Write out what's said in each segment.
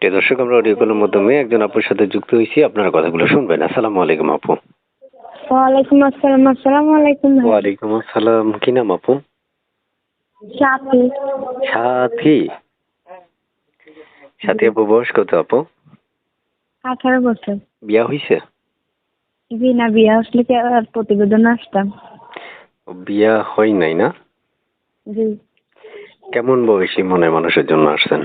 প্রিয় দর্শক আমরা অডিও কলের মাধ্যমে একজন আপুর সাথে যুক্ত হয়েছি। আপনার কথাগুলো শুনবেন। আসসালামু আলাইকুম আপু। ওয়ালাইকুম আসসালাম। আসসালামু আলাইকুম ওয়ালাইকুম আসসালাম। কি নাম আপু? সাথী। সাথী। সাথী আপু বয়স কত আপু? আঠারো বছর। বিয়া হইছে? জি না বিয়া আসলে কি আর প্রতিবেদন আসতাম। বিয়া হয় নাই না? জি। কেমন বয়সী মনের মানুষের জন্য আসছেন?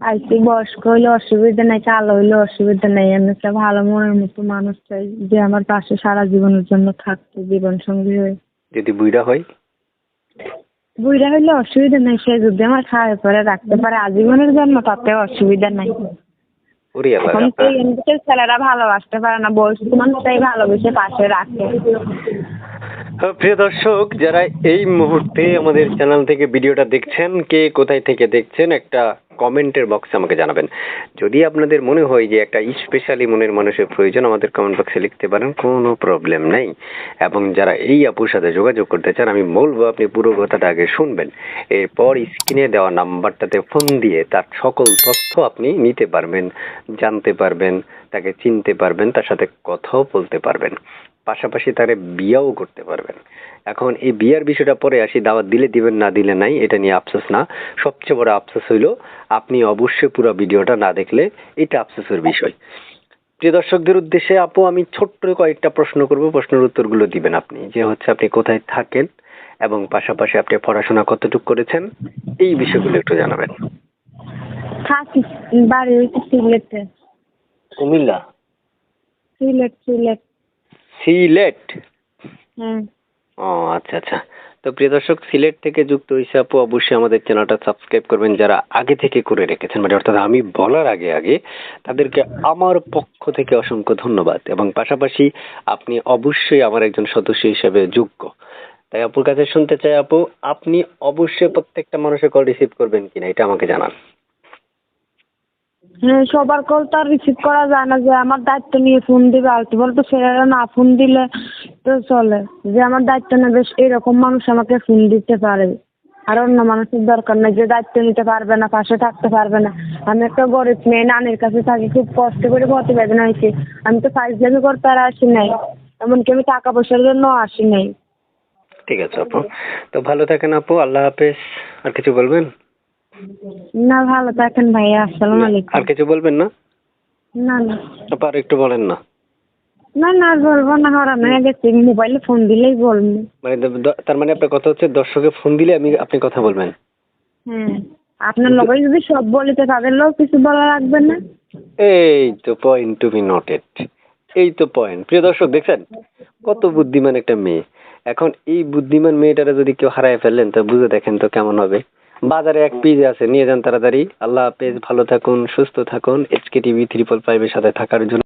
আইসি বয়স্ক হইলে অসুবিধা নাই কালো হইলে অসুবিধা নাই। আমি একটা ভালো মনের মতো মানুষ চাই যে আমার পাশে সারা জীবনের জন্য থাকতো জীবন সঙ্গী হয়ে। যদি বুইড়া হয়? বুড়া হইলে অসুবিধা নাই সে যদি আমার খাওয়া পরে রাখতে পারে আজীবনের জন্য তাতে অসুবিধা নাই। এখন তো এমনিতে ছেলেরা ভালোবাসতে পারে না বয়স্ক মানুষটাই ভালোবেসে পাশে রাখে। প্রিয় দর্শক, যারা এই মুহূর্তে আমাদের চ্যানেল থেকে ভিডিওটা দেখছেন, কে কোথায় থেকে দেখছেন, একটা কমেন্টের বক্সে আমাকে জানাবেন। যদি আপনাদের মনে হয় যে একটা স্পেশালি মনের মানুষের প্রয়োজন, আমাদের কমেন্ট বক্সে লিখতে পারেন, কোনো প্রবলেম নেই। এবং যারা এই আপুর সাথে যোগাযোগ করতে চান, আমি বলব আপনি পুরো কথাটা আগে শুনবেন। এরপর স্ক্রিনে দেওয়া নাম্বারটাতে ফোন দিয়ে তার সকল তথ্য আপনি নিতে পারবেন, জানতে পারবেন, তাকে চিনতে পারবেন, তার সাথে কথাও বলতে পারবেন। পাশাপাশি তারে বিয়াও করতে পারবেন। এখন এই বিয়ার বিষয়টা পরে আসি দাওয়াত দিলে দিবেন না দিলে নাই এটা নিয়ে আফসোস না। সবচেয়ে বড় আফসোস হইল আপনি অবশ্যই পুরো ভিডিওটা না দেখলে এটা আফসোসের বিষয়। প্রিয় দর্শকদের উদ্দেশ্যে আপু আমি ছোট্ট কয়েকটা প্রশ্ন করব। প্রশ্নের উত্তরগুলো দিবেন আপনি যে হচ্ছে আপনি কোথায় থাকেন এবং পাশাপাশি আপনি পড়াশোনা কতটুকু করেছেন এই বিষয়গুলো একটু জানাবেন। বাড়ি সিলেটে। কুমিল্লা? সিলেট সিলেট। সিলেট? ও আচ্ছা আচ্ছা। তো প্রিয় দর্শক সিলেট থেকে যুক্ত হয়েছে আপু অবশ্যই আমাদের চ্যানেলটা সাবস্ক্রাইব করবেন যারা আগে থেকে করে রেখেছেন মানে অর্থাৎ আমি বলার আগে আগে তাদেরকে আমার পক্ষ থেকে অসংখ্য ধন্যবাদ। এবং পাশাপাশি আপনি অবশ্যই আমার একজন সদস্য হিসেবে যোগ্য। তাই আপুর কাছে শুনতে চাই আপু আপনি অবশ্যই প্রত্যেকটা মানুষের কল রিসিভ করবেন কিনা এটা আমাকে জানান। হ্যাঁ সবার কল তো আর রিসিভ করা যায় না যে আমার দায়িত্ব নিয়ে ফোন দিবে আলতু বলতো ছেলেরা না ফোন দিলে তো চলে। যে আমার দায়িত্ব নেবে এরকম মানুষ আমাকে ফোন দিতে পারে। আর অন্য মানুষের দরকার নেই যে দায়িত্ব নিতে পারবে না, পাশে থাকতে পারবে না। আমি একটা গরিব মেয়ে, নানির কাছে থাকি, খুব কষ্ট করে প্রতিবেদন হয়েছে। আমি তো ফাইজলামি করতে আর আসি নাই। এমনকি আমি টাকা পয়সার জন্য আসি নাই। ঠিক আছে, আপু। তো ভালো থাকেন, আপু। আল্লাহ হাফেজ। আর কিছু বলবেন? না ভালো থাকেন ভাইয়া আসসালামু আলাইকুম। আর কিছু বলবেন না? না না। আপা আর একটু বলেন না। না না বলব না হরান হয়ে গেছে মোবাইলে ফোন দিলেই বলব। মানে তার মানে আপনার কথা হচ্ছে দর্শকে ফোন দিলে আমি আপনি কথা বলবেন। হ্যাঁ আপনার লোক যদি সব বলিতে তাদের লোক কিছু বলা লাগবে না। এই তো পয়েন্ট টু বি নোটেড এই তো পয়েন্ট প্রিয় দর্শক দেখছেন? কত বুদ্ধিমান একটা মেয়ে। এখন এই বুদ্ধিমান মেয়েটারা যদি কেউ হারায় ফেললেন তো বুঝে দেখেন তো কেমন হবে। বাজারে এক পিজ আছে, নিয়ে যান তাড়াতাড়ি। আল্লাহ হাফেজ, ভালো থাকুন, সুস্থ থাকুন। এইচকে টিভি ত্রিপল ফাইভের সাথে থাকার জন্য।